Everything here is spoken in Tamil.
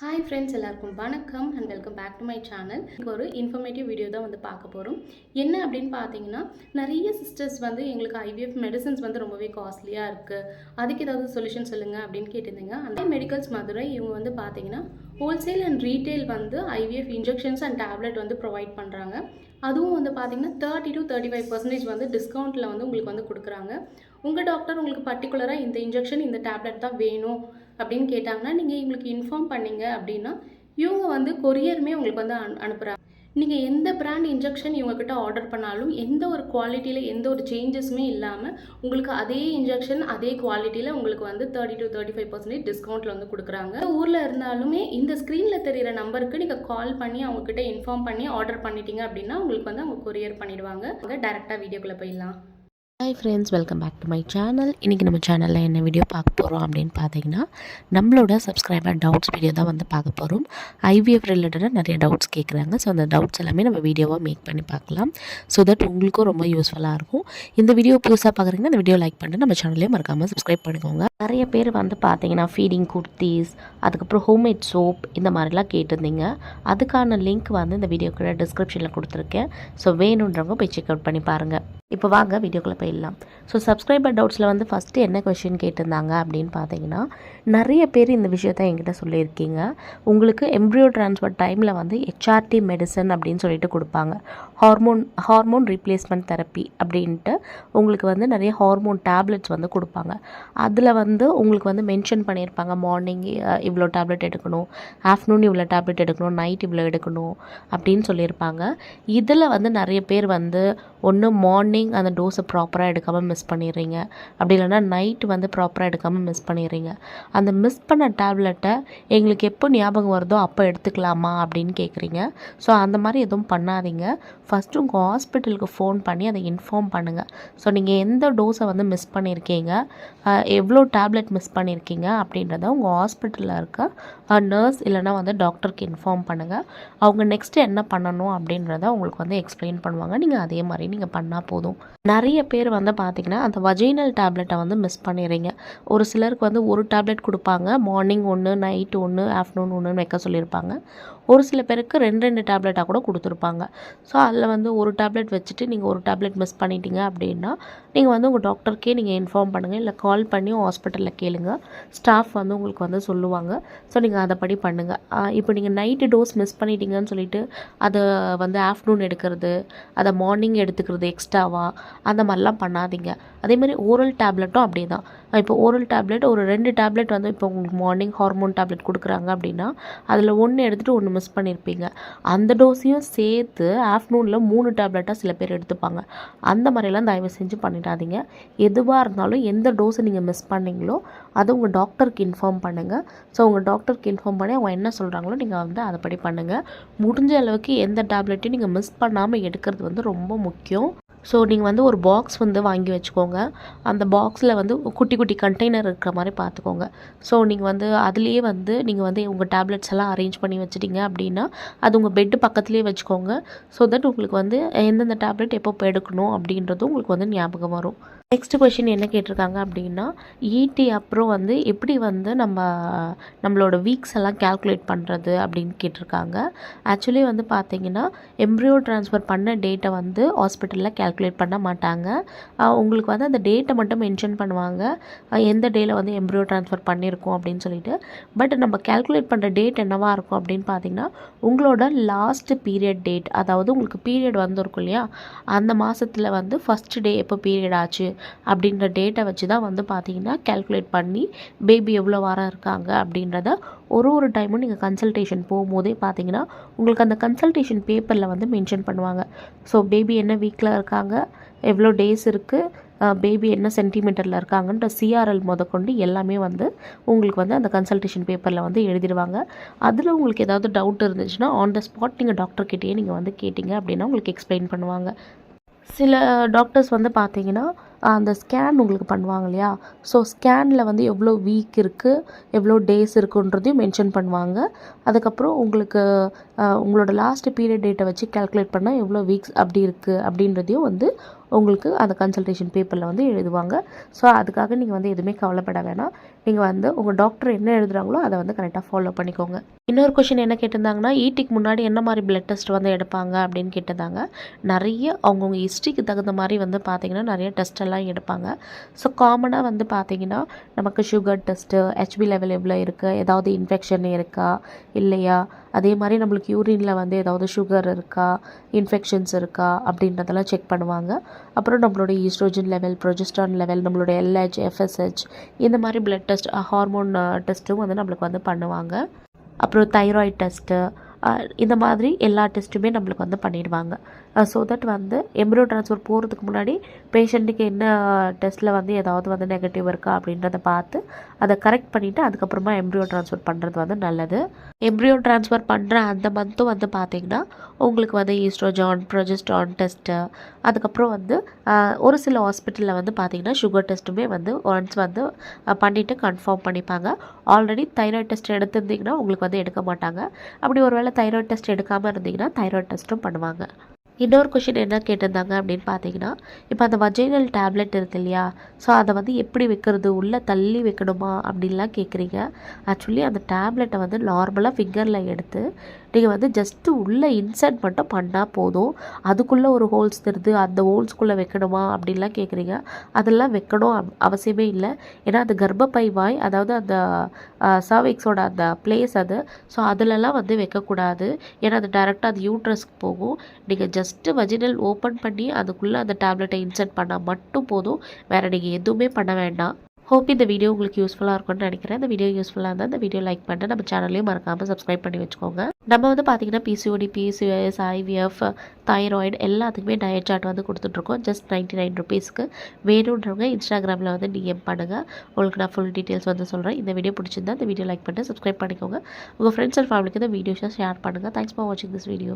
ஹாய் ஃப்ரெண்ட்ஸ் எல்லாருக்கும் வணக்கம் and welcome back to my channel இப்போ ஒரு இன்ஃபர்மேட்டிவ் வீடியோ தான் வந்து பார்க்க போகிறோம் என்ன அப்படின்னு பார்த்தீங்கன்னா நிறைய சிஸ்டர்ஸ் வந்து எங்களுக்கு ஐவிஎஃப் மெடிசன்ஸ் வந்து ரொம்பவே காஸ்ட்லியாக இருக்குது அதுக்கு ஏதாவது சொல்யூஷன் சொல்லுங்கள் அப்படின்னு கேட்டிருந்தீங்க. அந்த மெடிக்கல்ஸ் மதுரை இவங்க வந்து பார்த்தீங்கன்னா ஹோல்சேல் அண்ட் ரீட்டைல் வந்து ஐவிஎஃப் இன்ஜெக்ஷன்ஸ் அண்ட் டேப்லெட் வந்து ப்ரொவைட் பண்ணுறாங்க அதுவும் வந்து பார்த்தீங்கன்னா thirty to thirty five percentage வந்து டிஸ்கவுண்ட்டில் வந்து உங்களுக்கு வந்து கொடுக்குறாங்க. உங்கள் டாக்டர் உங்களுக்கு பர்டிகுலராக இந்த இன்ஜெக்ஷன் இந்த டேப்லெட் தான் வேணும். அப்படின்னு கேட்டாங்கன்னா நீங்கள் இவங்களுக்கு இன்ஃபார்ம் பண்ணீங்க அப்படின்னா இவங்க வந்து கொரியருமே உங்களுக்கு வந்து அனு அனுப்புகிறாங்க நீங்கள் எந்த பிராண்ட் இன்ஜெக்ஷன் இவங்கக்கிட்ட ஆர்டர் பண்ணாலும் எந்த ஒரு குவாலிட்டியில் எந்த ஒரு சேஞ்சஸுமே இல்லாமல் உங்களுக்கு அதே இன்ஜெக்ஷன் அதே குவாலிட்டியில் உங்களுக்கு வந்து thirty to thirty five percentage டிஸ்கவுண்ட்டில் வந்து கொடுக்குறாங்க. ஊரில் இருந்தாலுமே இந்த ஸ்க்ரீனில் தெரிகிற நம்பருக்கு நீங்கள் கால் பண்ணி அவங்கக்கிட்ட இன்ஃபார்ம் பண்ணி ஆர்டர் பண்ணிட்டீங்க அப்படின்னா உங்களுக்கு வந்து அவங்க கொரியர் பண்ணிடுவாங்க. அங்கே டேரெக்டாக வீடியோக்குள்ளே போயிடலாம். Hi friends welcome back to my channel இன்றைக்கி நம்ம சேனலில் என்ன வீடியோ பார்க்க போகிறோம் அப்படின்னு பார்த்தீங்கன்னா நம்மளோட சப்ஸ்கிரைபர் டவுட்ஸ் வீடியோ தான் வந்து பார்க்க போகிறோம் ஐவிஎஃப் ரிலேட்டடாக நிறைய டவுட்ஸ் கேட்குறாங்க ஸோ அந்த டவுட்ஸ் எல்லாமே நம்ம வீடியோவாக மேக் பண்ணி பார்க்கலாம். ஸோ தட் உங்களுக்கும் ரொம்ப யூஸ்ஃபுல்லாக இருக்கும். இந்த வீடியோ புதுசாக பார்க்குறீங்கன்னா இந்த வீடியோ லைக் பண்ணிட்டு நம்ம சேனல்லே மறக்காமல் சப்ஸ்கிரைப் பண்ணிக்கோங்க. நிறைய பேர் வந்து பார்த்தீங்கன்னா ஃபீடிங் குர்த்திஸ் அதுக்கப்புறம் ஹோம்மேட் சோப் இந்த மாதிரிலாம் கேட்டிருந்தீங்க. அதுக்கான லிங்க் வந்து இந்த வீடியோக்குள்ள டிஸ்கிரிப்ஷனில் கொடுத்துருக்கேன். ஸோ வேணுன்றவங்க போய் செக் அவுட் பண்ணி பாருங்கள் இப்போ வாங்க வீடியோக்குள்ளே போயிடலாம். ஸோ சப்ஸ்கிரைபர் டவுட்ஸில் வந்து ஃபஸ்ட்டு என்ன கொஷின் கேட்டிருந்தாங்க அப்படின்னு பார்த்தீங்கன்னா நிறைய பேர் இந்த விஷயத்த என்கிட்ட சொல்லியிருக்கீங்க. உங்களுக்கு எம்ப்ரியோ டிரான்ஸ்ஃபர் டைமில் வந்து ஹெச்ஆர்டி மெடிசன் அப்படின்னு சொல்லிட்டு கொடுப்பாங்க. ஹார்மோன் ஹார்மோன் ரீப்ளேஸ்மெண்ட் தெரப்பி அப்படின்ட்டு உங்களுக்கு வந்து நிறைய ஹார்மோன் டேப்லெட்ஸ் வந்து கொடுப்பாங்க. அதில் வந்து உங்களுக்கு வந்து மென்ஷன் பண்ணியிருப்பாங்க மார்னிங் இவ்வளோ டேப்லெட் எடுக்கணும் ஆஃப்டர்நூன் இவ்வளோ டேப்லெட் எடுக்கணும் நைட் இவ்வளோ எடுக்கணும் அப்படின்னு சொல்லியிருப்பாங்க. இதில் வந்து நிறைய பேர் வந்து ஒன்று மார்னிங் அந்த டோஸை ப்ராப்பராக எடுக்காமல் மிஸ் பண்ணிடுறீங்க. அப்படி இல்லைன்னா நைட் வந்து ப்ராப்பராக எடுக்காமல் மிஸ் பண்ணிடுறீங்க. அந்த மிஸ் பண்ண டேப்லெட்டை எங்களுக்கு எப்போ ஞாபகம் வருதோ அப்போ எடுத்துக்கலாமா அப்படின்னு கேட்குறீங்க ஸோ அந்த மாதிரி எதுவும் பண்ணாதீங்க. ஃபஸ்ட்டு உங்கள் ஹாஸ்பிட்டலுக்கு ஃபோன் பண்ணி அதை இன்ஃபார்ம் பண்ணுங்கள் ஸோ நீங்கள் எந்த டோஸை வந்து மிஸ் பண்ணியிருக்கீங்க எவ்வளோ டேப்லெட் மிஸ் பண்ணியிருக்கீங்க அப்படின்றத உங்கள் ஹாஸ்பிட்டலில் இருக்க நர்ஸ் இல்லைன்னா வந்து டாக்டருக்கு இன்ஃபார்ம் பண்ணுங்கள் அவங்க நெக்ஸ்ட்டு என்ன பண்ணணும் அப்படின்றத உங்களுக்கு வந்து எக்ஸ்பிளைன் பண்ணுவாங்க. நீங்கள் அதே மாதிரி நீங்கள் பண்ணால் போதும். நிறைய பேர் வந்து பார்த்திங்கன்னா அந்த வஜைனல் டேப்லெட்டை வந்து மிஸ் பண்ணிடுறீங்க. ஒரு சிலருக்கு வந்து ஒரு டேப்லெட் கொடுப்பாங்க. மார்னிங் ஒன்று நைட் ஒன்று ஆஃப்டர்நூன் ஒன்றுன்னு வைக்க சொல்லியிருப்பாங்க. ஒரு சில பேருக்கு ரெண்டு ரெண்டு டேப்லெட்டாக கூட கொடுத்துருப்பாங்க. ஸோ அதில் வந்து ஒரு டேப்லெட் வச்சுட்டு நீங்கள் ஒரு டேப்லெட் மிஸ் பண்ணிட்டீங்க அப்படின்னா நீங்கள் வந்து உங்கள் டாக்டருக்கே நீங்கள் இன்ஃபார்ம் பண்ணுங்கள் இல்லை கால் பண்ணி ஹாஸ்பிட்டலில் கேளுங்க. ஸ்டாஃப் வந்து உங்களுக்கு வந்து சொல்லுவாங்க. ஸோ நீங்கள் அதை படி பண்ணுங்கள் இப்போ நீங்கள் நைட்டு டோஸ் மிஸ் பண்ணிட்டீங்கன்னு சொல்லிட்டு அதை வந்து ஆஃப்டர்நூன் எடுக்கிறது அதை மார்னிங் எடுத்துக்கிறது எக்ஸ்ட்ராவாக அந்த மாதிரிலாம் பண்ணாதீங்க. அதேமாதிரி ஓரல் டேப்லெட்டும் அப்படியே தான் இப்போ ஓரல் டேப்லெட் ஒரு ரெண்டு டேப்லெட் வந்து இப்போ உங்களுக்கு மார்னிங் ஹார்மோன் டேப்லெட் கொடுக்குறாங்க அப்படின்னா அதில் ஒன்று எடுத்துகிட்டு ஒன்று மிஸ் பண்ணியிருப்பீங்க அந்த டோஸையும் சேர்த்து ஆஃப்டர்நூனில் மூணு டேப்லெட்டாக சில பேர் எடுத்துப்பாங்க. அந்த மாதிரிலாம் தயவு செஞ்சு பண்ணிடாதீங்க. எதுவாக இருந்தாலும் எந்த டோஸை நீங்கள் மிஸ் பண்ணீங்களோ அதை உங்கள் டாக்டருக்கு இன்ஃபார்ம் பண்ணுங்கள் ஸோ உங்கள் டாக்டருக்கு இன்ஃபார்ம் பண்ணி அவங்க என்ன சொல்கிறாங்களோ நீங்கள் வந்து அதைப்படி பண்ணுங்கள் முடிஞ்ச அளவுக்கு எந்த டேப்லெட்டையும் நீங்கள் மிஸ் பண்ணாமல் எடுக்கிறது வந்து ரொம்ப முக்கியம். ஸோ நீங்கள் வந்து ஒரு பாக்ஸ் வந்து வாங்கி வச்சுக்கோங்க. அந்த பாக்ஸில் வந்து குட்டி குட்டி கண்டெய்னர் இருக்கிற மாதிரி பார்த்துக்கோங்க. ஸோ நீங்கள் வந்து அதுலேயே வந்து நீங்கள் வந்து உங்கள் டேப்லெட்ஸ் எல்லாம் அரேஞ்ச் பண்ணி வச்சுட்டீங்க அப்படின்னா அது உங்கள் பெட்டு பக்கத்துலேயே வச்சுக்கோங்க. ஸோ தட் உங்களுக்கு வந்து எந்தெந்த டேப்லெட் எப்போ எடுக்கணும் அப்படின்றதும் உங்களுக்கு வந்து ஞாபகம் வரும். நெக்ஸ்ட் கொஷின் என்ன கேட்டிருக்காங்க அப்படின்னா ஈடி அப்புறம் வந்து எப்படி வந்து நம்ம நம்மளோட வீக்ஸ் எல்லாம் கேல்குலேட் பண்ணுறது அப்படின்னு கேட்டிருக்காங்க. ஆக்சுவலி வந்து பார்த்தீங்கன்னா எம்ப்ரியோ ட்ரான்ஸ்ஃபர் பண்ண டேட்டை வந்து ஹாஸ்பிட்டலில் கேல்குலேட் பண்ண மாட்டாங்க. உங்களுக்கு வந்து அந்த டேட்டை மட்டும் மென்ஷன் பண்ணுவாங்க. எந்த டேயில் வந்து எம்ப்ரியோ ட்ரான்ஸ்ஃபர் பண்ணியிருக்கோம் அப்படின்னு சொல்லிட்டு. பட் நம்ம கேல்குலேட் பண்ணுற டேட் என்னவாக இருக்கும் அப்படின்னு பார்த்தீங்கன்னா உங்களோட லாஸ்ட் பீரியட் டேட் அதாவது உங்களுக்கு பீரியட் வந்திருக்கும் இல்லையா? அந்த மாதத்தில் வந்து ஃபஸ்ட் டே எப்போ பீரியட் ஆச்சு? அப்படின்ற டேட்டை வச்சு தான் வந்து பார்த்தீங்கன்னா கேல்குலேட் பண்ணி பேபி எவ்வளோ வாரம் இருக்காங்க அப்படின்றத ஒரு ஒரு டைமும் நீங்கள் கன்சல்டேஷன் போகும்போதே பார்த்தீங்கன்னா உங்களுக்கு அந்த கன்சல்டேஷன் பேப்பரில் வந்து மென்ஷன் பண்ணுவாங்க. ஸோ பேபி என்ன வீக்கில் இருக்காங்க எவ்வளோ டேஸ் இருக்குது பேபி என்ன சென்டிமீட்டரில் இருக்காங்கன்ற சிஆர்எல் முதற்கொண்டு எல்லாமே வந்து உங்களுக்கு வந்து அந்த கன்சல்டேஷன் பேப்பரில் வந்து எழுதிடுவாங்க. அதில் உங்களுக்கு ஏதாவது டவுட் இருந்துச்சுன்னா ஆன் த ஸ்பாட் நீங்கள் டாக்டர்கிட்டயே நீங்கள் வந்து கேட்டிங்க அப்படின்னா உங்களுக்கு எக்ஸ்பிளைன் பண்ணுவாங்க. சில டாக்டர்ஸ் வந்து பார்த்தீங்கன்னா அந்த ஸ்கேன் உங்களுக்கு பண்ணுவாங்க இல்லையா? ஸோ ஸ்கேனில் வந்து எவ்வளோ வீக் இருக்குது எவ்வளோ டேஸ் இருக்குன்றதையும் மென்ஷன் பண்ணுவாங்க. அதுக்கப்புறம் உங்களுக்கு உங்களோட லாஸ்ட் பீரியட் டேட்டை வச்சு கால்குலேட் பண்ணால் எவ்வளோ வீக்ஸ் அப்படி இருக்குது அப்படின்றதையும் வந்து உங்களுக்கு அந்த கன்சல்டேஷன் பேப்பரில் வந்து எழுதுவாங்க. ஸோ அதுக்காக நீங்கள் வந்து எதுவுமே கவலைப்பட வேணாம். நீங்கள் வந்து உங்கள் டாக்டர் என்ன எழுதுகிறாங்களோ அதை வந்து கரெக்டாக ஃபாலோ பண்ணிக்கோங்க. இன்னொரு கொஷின் என்ன கேட்டிருந்தாங்கன்னா ஈட்டிக்கு முன்னாடி என்ன மாதிரி பிளட் டெஸ்ட் வந்து எடுப்பாங்க அப்படின்னு கேட்டிருந்தாங்க. நிறைய அவங்கவுங்க ஹிஸ்ட்ரிக்கு தகுந்த மாதிரி வந்து பார்த்திங்கன்னா நிறைய டெஸ்ட் எல்லாம் எடுப்பாங்க. ஸோ காமனாக வந்து பார்த்திங்கன்னா நமக்கு சுகர் டெஸ்ட்டு ஹெச்பி லெவல் எவ்வளோ இருக்குது ஏதாவது இன்ஃபெக்ஷன் இருக்கா? இல்லையா? அதே மாதிரி நம்மளுக்கு யூரினில் வந்து ஏதாவது சுகர் இருக்கா இன்ஃபெக்ஷன்ஸ் இருக்கா அப்படின்றதெல்லாம் செக் பண்ணுவாங்க. அப்புறம் நம்மளுடைய ஈஸ்ட்ரோஜன் லெவல் ப்ரொஜெஸ்ட்ரான் லெவல் நம்மளுடைய எல்ஹெச் எஃப்எஸ்ஹெச் இந்த மாதிரி பிளட் டெஸ்ட் ஹார்மோன் டெஸ்ட்டும் வந்து நம்மளுக்கு வந்து பண்ணுவாங்க. அப்புறம் தைராய்டு டெஸ்ட்டு இந்த மாதிரி எல்லா டெஸ்ட்டுமே நம்மளுக்கு வந்து பண்ணிடுவாங்க. ஸோ தட் வந்து எம்ப்ரியோ ட்ரான்ஸ்ஃபர் போகிறதுக்கு முன்னாடி பேஷண்ட்டுக்கு என்ன டெஸ்ட்டில் வந்து ஏதாவது வந்து நெகட்டிவ் இருக்கா அப்படின்றத பார்த்து அதை கரெக்ட் பண்ணிவிட்டு அதுக்கப்புறமா எம்ப்ரியோ ட்ரான்ஸ்ஃபர் பண்ணுறது வந்து நல்லது. எம்ப்ரியோ ட்ரான்ஸ்ஃபர் பண்ணுற அந்த மந்த்தும் வந்து பார்த்திங்கன்னா உங்களுக்கு வந்து ஈஸ்ட்ரோஜான் ப்ரொஜெஸ்ட்ரான் டெஸ்ட்டு அதுக்கப்புறம் வந்து ஒரு சில ஹாஸ்பிட்டலில் வந்து பார்த்திங்கன்னா சுகர் டெஸ்ட்டுமே வந்து ஒன்ஸ் வந்து பண்ணிவிட்டு கன்ஃபார்ம் பண்ணிப்பாங்க. ஆல்ரெடி தைராய்டு டெஸ்ட் எடுத்திருந்தீங்கன்னா உங்களுக்கு வந்து எடுக்க மாட்டாங்க. அப்படி ஒருவேளை தைராய்டு டெஸ்ட் எடுக்காமல் இருந்தீங்கன்னா தைராய்டு டெஸ்ட்டும் பண்ணுவாங்க. இன்னொரு கொஷின் என்ன கேட்டிருந்தாங்க அப்படின்னு பார்த்தீங்கன்னா இப்போ அந்த வஜைனல் டேப்லெட் இருக்கு இல்லையா? ஸோ அதை வந்து எப்படி வைக்கிறது? உள்ளே தள்ளி வைக்கணுமா? அப்படின்லாம் கேட்குறீங்க ஆக்சுவலி அந்த டேப்லெட்டை வந்து நார்மலாக ஃபிங்கரில் எடுத்து நீங்கள் வந்து ஜஸ்ட்டு உள்ளே இன்சர்ட் மட்டும் பண்ணால் போதும். அதுக்குள்ளே ஒரு ஹோல்ஸ் தருது அந்த ஹோல்ஸ்குள்ளே வைக்கணுமா அப்படின்லாம் கேட்குறீங்க அதெல்லாம் வைக்கணும் அவசியமே இல்லை. ஏன்னா அந்த கர்ப்பப்பை வாய் அதாவது அந்த சர்விக்ஸோட அந்த பிளேஸ் அது. ஸோ அதிலலாம் வந்து வைக்கக்கூடாது. ஏன்னா அது டேரெக்டாக அது யூட்ரஸ்க்கு போகும். நீங்கள் ஜஸ்ட்டு வஜினல் ஓப்பன் பண்ணி அதுக்குள்ளே அந்த டேப்லெட்டை இன்சர்ட் பண்ணால் மட்டும் போதும். வேறு நீங்கள் எதுவுமே பண்ண வேண்டாம். ஹோப் இந்த வீடியோ உங்களுக்கு யூஸ்ஃபுல்லாக இருக்கும்னு நினைக்கிறேன். இந்த வீடியோ யூஸ்ஃபுல்லாக இருந்தால் இந்த வீடியோ லைக் பண்ணிட்டு நம்ம சேனலையும் மறக்காமல் சப்ஸ்கிரைப் பண்ணி வச்சுக்கோங்க. நம்ம வந்து பார்த்தீங்கன்னா பிசிஓடி பிசிஓஎஸ் ஐவிஎஃப் தைராய்டு எல்லாத்துக்குமே டயட் சார்ட் வந்து கொடுத்துட்ருக்கோம். ஜஸ்ட் நைன்ட்டி நைன் ருபீஸ்க்கு வேணுன்றவங்க இன்ஸ்டாகிராமில் வந்து டிஎம் பண்ணுங்கள் உங்களுக்கு நான் ஃபுல் டீட்டெயில்ஸ் வந்து சொல்கிறேன் இந்த வீடியோ பிடிச்சிருந்தா இந்த வீடியோ லைக் பண்ணிட்டு சப்ஸ்கிரைப் பண்ணிக்கோங்க. உங்கள் ஃப்ரெண்ட்ஸ் அண்ட் ஃபேமிலிக்கு இந்த வீடியோஸை ஷேர் பண்ணுங்கள் தேங்க்ஸ் ஃபார் வாட்சிங் திஸ் வீடியோ